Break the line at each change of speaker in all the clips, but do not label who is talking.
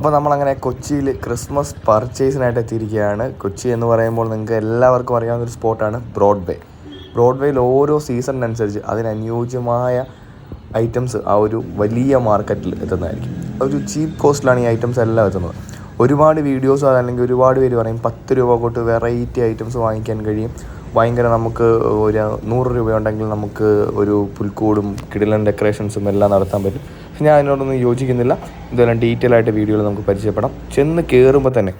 അപ്പോൾ നമ്മളങ്ങനെ കൊച്ചിയിൽ ക്രിസ്മസ് പർച്ചേസിനായിട്ട് എത്തിയിരിക്കുകയാണ്. കൊച്ചി എന്ന് പറയുമ്പോൾ നിങ്ങൾക്ക് എല്ലാവർക്കും അറിയാവുന്ന ഒരു സ്പോട്ടാണ് ബ്രോഡ്വേ. ബ്രോഡ്വേയിൽ ഓരോ സീസണിനനുസരിച്ച് അതിനനുയോജ്യമായ ഐറ്റംസ് ആ ഒരു വലിയ മാർക്കറ്റിൽ എത്തുന്നതായിരിക്കും. ഒരു ചീപ്പ് കോസ്റ്റിലാണ് ഈ ഐറ്റംസ് എല്ലാം എത്തുന്നത്. ഒരുപാട് വീഡിയോസ് അതല്ലെങ്കിൽ ഒരുപാട് പേര് പറയും പത്ത് രൂപ തൊട്ട് വെറൈറ്റി ഐറ്റംസ് വാങ്ങിക്കാൻ കഴിയും. ഭയങ്കര നമുക്ക് ഒരു നൂറ് രൂപയുണ്ടെങ്കിൽ നമുക്ക് ഒരു പുൽക്കൂടും കിടിലൻ ഡെക്കറേഷൻസും എല്ലാം നടത്താൻ പറ്റും. പക്ഷെ ഞാൻ അതിനോടൊന്നും യോജിക്കുന്നില്ല. ഇതെല്ലാം ഡീറ്റെയിൽ ആയിട്ട് വീഡിയോയിൽ നമുക്ക് പരിചയപ്പെടാം. ചെന്ന് കയറുമ്പോൾ തന്നെ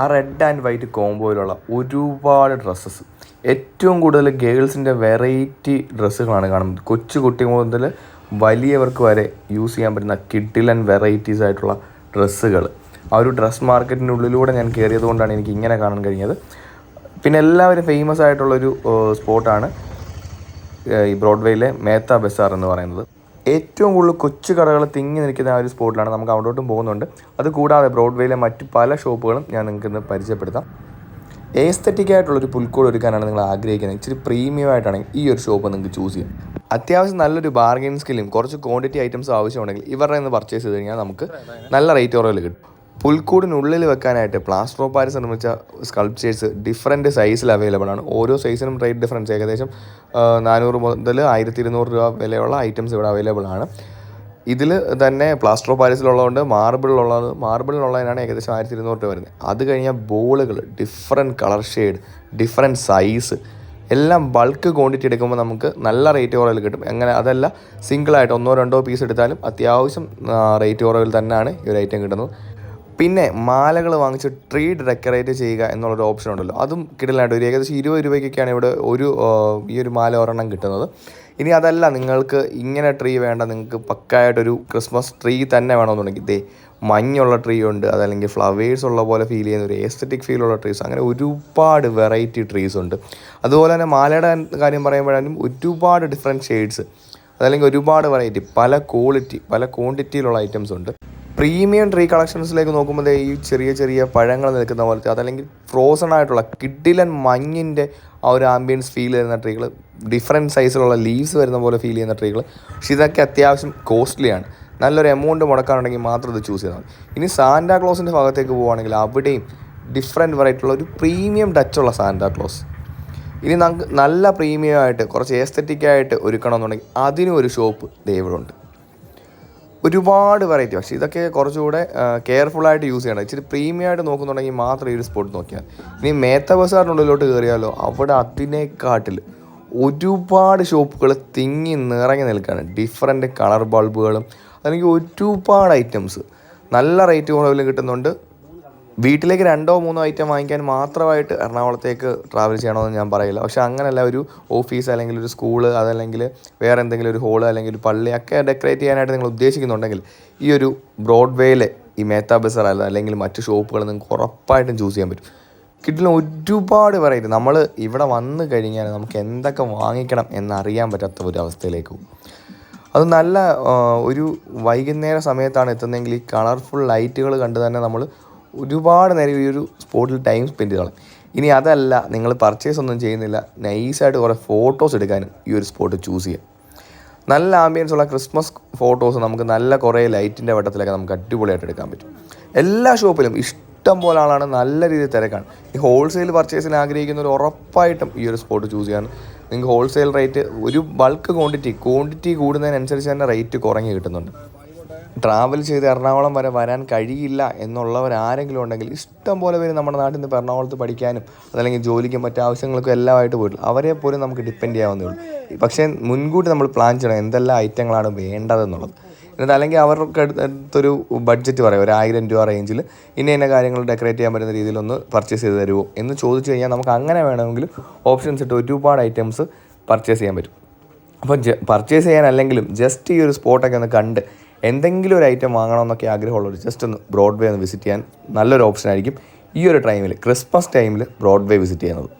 ആ റെഡ് ആൻഡ് വൈറ്റ് കോംബോയിലുള്ള ഒരുപാട് ഡ്രസ്സസ് ഏറ്റവും കൂടുതൽ ഗേൾസിന്റെ വെറൈറ്റി ഡ്രസ്സുകളാണ് കാണുന്നത്. കൊച്ചു കുട്ടി മുതൽ വലിയവർക്ക് വരെ യൂസ് ചെയ്യാൻ പറ്റുന്ന കിഡിലൻ വെറൈറ്റീസ് ആയിട്ടുള്ള ഡ്രസ്സുകൾ ആ ഒരു ഡ്രസ് മാർക്കറ്റിന്റെ ഉള്ളിലൂടെ ഞാൻ കയറിയത് കൊണ്ടാണ് എനിക്ക് ഇങ്ങനെ കാണാൻ കഴിഞ്ഞത്. പിന്നെ എല്ലാവരും ഫേമസ് ആയിട്ടുള്ളൊരു സ്പോട്ടാണ് ഈ ബ്രോഡ്വേയിലെ മേത്ത ബസാർ എന്ന് പറയുന്നത്. ഏറ്റവും കൂടുതൽ കൊച്ചു കടകൾ തിങ്ങി നിൽക്കുന്ന ആ ഒരു സ്പോട്ടിലാണ് നമുക്ക് അവിടോട്ടും പോകുന്നുണ്ട്. അത് കൂടാതെ ബ്രോഡ്വേയിലെ മറ്റ് പല ഷോപ്പുകളും ഞാൻ നിങ്ങൾക്ക് ഇന്ന് പരിചയപ്പെടുത്താം. ഏസ്തറ്റിക് ആയിട്ടുള്ളൊരു പുൽക്കൂട് ഒരുക്കാനാണ് നിങ്ങൾ ആഗ്രഹിക്കുന്നത്. ഇച്ചിരി പ്രീമിയം ആയിട്ടാണെങ്കിൽ ഈ ഒരു ഷോപ്പ് നിങ്ങൾക്ക് ചൂസ് ചെയ്യാം. അത്യാവശ്യം നല്ലൊരു ബാർഗെയിൻ സ്കില്ലും കുറച്ച് ക്വാണ്ടിറ്റി ഐറ്റംസ് ആവശ്യമുണ്ടെങ്കിൽ ഇവരുടെ നിന്ന് പർച്ചേസ് ചെയ്ത് കഴിഞ്ഞാൽ നമുക്ക് നല്ല റേറ്റ് കുറവിൽ കിട്ടും. പുൽക്കൂടിനുള്ളിൽ വെക്കാനായിട്ട് പ്ലാസ്റ്റർ ഓഫ് പാരിസ് നിർമ്മിച്ച സ്കൾപ്ചേഴ്സ് ഡിഫറെന്റ് സൈസിൽ അവൈലബിൾ ആണ്. ഓരോ സൈസിനും റേറ്റ് ഡിഫറൻസ് ഏകദേശം നാനൂറ് മുതൽ ആയിരത്തി ഇരുന്നൂറ് രൂപ വിലയുള്ള ഐറ്റംസ് ഇവിടെ അവൈലബിൾ ആണ്. ഇതിൽ തന്നെ പ്ലാസ്റ്റർ ഓഫ് പാരീസിലുള്ളതുകൊണ്ട് മാർബിളിലുള്ളത് മാർബിളിലുള്ളതിനാണ് ഏകദേശം ആയിരത്തി ഇരുന്നൂറ് രൂപ വരുന്നത്. അത് കഴിഞ്ഞാൽ ബോളുകൾ different colour shade different size എല്ലാം ബൾക്ക് ക്വാണ്ടിറ്റി എടുക്കുമ്പോൾ നമുക്ക് നല്ല റേറ്റ് കുറവിൽ കിട്ടും. എങ്ങനെ? അതല്ല സിംഗിളായിട്ട് ഒന്നോ രണ്ടോ പീസ് എടുത്താലും അത്യാവശ്യം റേറ്റ് കുറവിൽ തന്നെയാണ് ഈ ഒരു ഐറ്റം കിട്ടുന്നത്. പിന്നെ മാലകൾ വാങ്ങിച്ച് ട്രീ ഡെക്കറേറ്റ് ചെയ്യുക എന്നുള്ളൊരു ഓപ്ഷൻ ഉണ്ടല്ലോ. അതും കിടലായിട്ട് ഒരു ഏകദേശം ഇരുപത് രൂപയ്ക്കൊക്കെയാണ് ഇവിടെ ഒരു ഈ ഒരു മാല ഒരെണ്ണം കിട്ടുന്നത്. ഇനി അതല്ല നിങ്ങൾക്ക് ഇങ്ങനെ ട്രീ വേണ്ട നിങ്ങൾക്ക് പക്കായിട്ടൊരു ക്രിസ്മസ് ട്രീ തന്നെ വേണമെന്നുണ്ടെങ്കിൽ ഇതേ മഞ്ഞുള്ള ട്രീ ഉണ്ട് അതല്ലെങ്കിൽ ഫ്ലവേഴ്സ് ഉള്ള പോലെ ഫീൽ ചെയ്യുന്ന ഒരു എസ്തറ്റിക് ഫീലുള്ള ട്രീസ് അങ്ങനെ ഒരുപാട് വെറൈറ്റി ട്രീസ് ഉണ്ട്. അതുപോലെ തന്നെ മാലയുടെ കാര്യം പറയുമ്പോഴാലും ഒരുപാട് ഡിഫറെന്റ് ഷെയ്ഡ്സ് അതല്ലെങ്കിൽ ഒരുപാട് വെറൈറ്റി പല ക്വാളിറ്റി പല ക്വാണ്ടിറ്റിയിലുള്ള ഐറ്റംസ് ഉണ്ട്. പ്രീമിയം ട്രീ കളക്ഷൻസിലേക്ക് നോക്കുമ്പോൾ ഈ ചെറിയ ചെറിയ പഴങ്ങൾ നിൽക്കുന്ന പോലത്തെ അതല്ലെങ്കിൽ ഫ്രോസൺ ആയിട്ടുള്ള കിഡിലൻ മഞ്ഞിന്റെ ആ ഒരു ആംബിയൻസ് ഫീൽ ചെയ്യുന്ന ട്രീകൾ ഡിഫറെന്റ് സൈസിലുള്ള ലീവ്സ് വരുന്ന പോലെ ഫീൽ ചെയ്യുന്ന ട്രീകൾ പക്ഷെ ഇതൊക്കെ അത്യാവശ്യം കോസ്റ്റ്ലിയാണ് നല്ലൊരു എമൗണ്ട് മുടക്കാനുണ്ടെങ്കിൽ മാത്രം ഇത് ചൂസ് ചെയ്താൽ ഇനി സാന്റാ ക്ലോസിന്റെ ഭാഗത്തേക്ക് പോവുകയാണെങ്കിൽ അവിടെയും ഡിഫറെന്റ് വെറൈറ്റി ഉള്ള ഒരു പ്രീമിയം ടച്ചുള്ള സാന്റാ ക്ലോസ് ഇനി നമുക്ക് നല്ല പ്രീമിയം ആയിട്ട് കുറച്ച് ഏസ്തറ്റിക് ആയിട്ട് ഒരുക്കണമെന്നുണ്ടെങ്കിൽ അതിനും ഒരു ഷോപ്പ് ദൈവമുണ്ട് ഒരുപാട് വെറൈറ്റി പക്ഷേ ഇതൊക്കെ കുറച്ചുകൂടെ കെയർഫുള്ളായിട്ട് യൂസ് ചെയ്യണം. ഇച്ചിരി പ്രീമിയം ആയിട്ട് നോക്കുന്നുണ്ടെങ്കിൽ മാത്രം ഈ ഒരു സ്പോട്ട് നോക്കിയാൽ ഇനി മേത്ത ബസാറിനുള്ളിലോട്ട് കയറിയാലോ അവിടെ അതിനെക്കാട്ടിൽ ഒരുപാട് ഷോപ്പുകൾ തിങ്ങി നിറങ്ങി നിൽക്കുകയാണ് ഡിഫറെന്റ് കളർ ബൾബുകളും അല്ലെങ്കിൽ ഒരുപാട് ഐറ്റംസ് നല്ല റേറ്റ് കുറവിൽ കിട്ടുന്നുണ്ട്. വീട്ടിലേക്ക് രണ്ടോ മൂന്നോ ഐറ്റം വാങ്ങിക്കാൻ മാത്രമായിട്ട് എറണാകുളത്തേക്ക് ട്രാവൽ ചെയ്യണമെന്ന് ഞാൻ പറയില്ല. പക്ഷെ അങ്ങനെയല്ല ഒരു ഓഫീസ് അല്ലെങ്കിൽ ഒരു സ്കൂൾ അതല്ലെങ്കിൽ വേറെ എന്തെങ്കിലും ഒരു ഹോൾ അല്ലെങ്കിൽ ഒരു പള്ളി ഒക്കെ ഡെക്കറേറ്റ് ചെയ്യാനായിട്ട് നിങ്ങൾ ഉദ്ദേശിക്കുന്നുണ്ടെങ്കിൽ ഈ ഒരു ബ്രോഡ്വേയിലെ ഈ മേത്ത ബസർ അല്ല അല്ലെങ്കിൽ മറ്റ് ഷോപ്പുകൾ നിങ്ങൾക്ക് ഉറപ്പായിട്ടും ചൂസ് ചെയ്യാൻ പറ്റും. കിട്ടുന്ന ഒരുപാട് വെറൈറ്റി നമ്മൾ ഇവിടെ വന്നു കഴിഞ്ഞാൽ നമുക്ക് എന്തൊക്കെ വാങ്ങിക്കണം എന്നറിയാൻ പറ്റാത്ത ഒരു അവസ്ഥയിലേക്ക് അത് നല്ല ഒരു വൈകുന്നേര സമയത്താണ് എത്തുന്നതെങ്കിൽ ഈ കളർഫുൾ ലൈറ്റുകൾ കണ്ട് തന്നെ നമ്മൾ ഒരുപാട് നേരം ഈ ഒരു സ്പോട്ടിൽ ടൈം സ്പെൻഡ് ചെയ്തോളാം. ഇനി അതല്ല നിങ്ങൾ പർച്ചേസ് ഒന്നും ചെയ്യുന്നില്ല. നൈസായിട്ട് കുറേ ഫോട്ടോസ് എടുക്കാനും ഈ ഒരു സ്പോട്ട് ചൂസ് ചെയ്യാം. നല്ല ആംബിയൻസ് ഉള്ള ക്രിസ്മസ് ഫോട്ടോസ് നമുക്ക് നല്ല കുറേ ലൈറ്റിന്റെ വട്ടത്തിലൊക്കെ നമുക്ക് അടിപൊളിയായിട്ട് എടുക്കാൻ പറ്റും. എല്ലാ ഷോപ്പിലും ഇഷ്ടം പോലെ ആളാണ് നല്ല രീതിയിൽ തിരക്കാണ്. ഈ ഹോൾസെയിൽ പർച്ചേസിന് ആഗ്രഹിക്കുന്നവർ ഉറപ്പായിട്ടും ഈ ഒരു സ്പോട്ട് ചൂസ് ചെയ്യാൻ. നിങ്ങൾക്ക് ഹോൾസെയിൽ റേറ്റ് ഒരു ബൾക്ക് ക്വാണ്ടിറ്റി ക്വാണ്ടിറ്റി കൂടുന്നതിനനുസരിച്ച് തന്നെ റേറ്റ് കുറഞ്ഞ് കിട്ടുന്നുണ്ട്. ട്രാവൽ ചെയ്ത് എറണാകുളം വരെ വരാൻ കഴിയില്ല എന്നുള്ളവർ ആരെങ്കിലും ഉണ്ടെങ്കിൽ ഇഷ്ടം പോലെ പേര് നമ്മുടെ നാട്ടിൽ നിന്ന് എറണാകുളത്ത് പഠിക്കാനും അതല്ലെങ്കിൽ ജോലിക്കും മറ്റു ആവശ്യങ്ങൾക്കും എല്ലാമായിട്ട് പോയിട്ടില്ല. അവരെ പോലും നമുക്ക് ഡിപ്പെൻഡ് ചെയ്യാവുന്നേ ഉള്ളൂ. പക്ഷേ മുൻകൂട്ടി നമ്മൾ പ്ലാൻ ചെയ്യണം എന്തെല്ലാം ഐറ്റങ്ങളാണ് വേണ്ടതെന്നുള്ളത്. എന്നിട്ട് അല്ലെങ്കിൽ അവർക്ക് അടുത്തൊരു ബഡ്ജറ്റ് പറയാം. ഒരു ആയിരം രൂപ റേഞ്ചിൽ ഇന്ന ഇന്ന കാര്യങ്ങൾ ഡെക്കറേറ്റ് ചെയ്യാൻ പറ്റുന്ന രീതിയിൽ ഒന്ന് പർച്ചേസ് ചെയ്ത് തരുമോ എന്ന് ചോദിച്ചു കഴിഞ്ഞാൽ നമുക്ക് അങ്ങനെ വേണമെങ്കിൽ ഓപ്ഷൻസ് ഇട്ട് ഒരുപാട് ഐറ്റംസ് പർച്ചേസ് ചെയ്യാൻ പറ്റും. അപ്പോൾ പർച്ചേസ് ചെയ്യാൻ ചെയ്യാനല്ലെങ്കിലും ജസ്റ്റ് ഈ ഒരു സ്പോട്ടൊക്കെ ഒന്ന് കണ്ട് എന്തെങ്കിലും ഒരു ഐറ്റം വാങ്ങണമെന്നൊക്കെ ആഗ്രഹമുള്ളവർ ജസ്റ്റ് ഒന്ന് ബ്രോഡ്വേ ഒന്ന് വിസിറ്റ് ചെയ്യാൻ നല്ലൊരു ഓപ്ഷൻ ആയിരിക്കും ഈ ഒരു ടൈമിൽ ക്രിസ്മസ് ടൈമിൽ ബ്രോഡ്വേ വിസിറ്റ് ചെയ്യുന്നത്.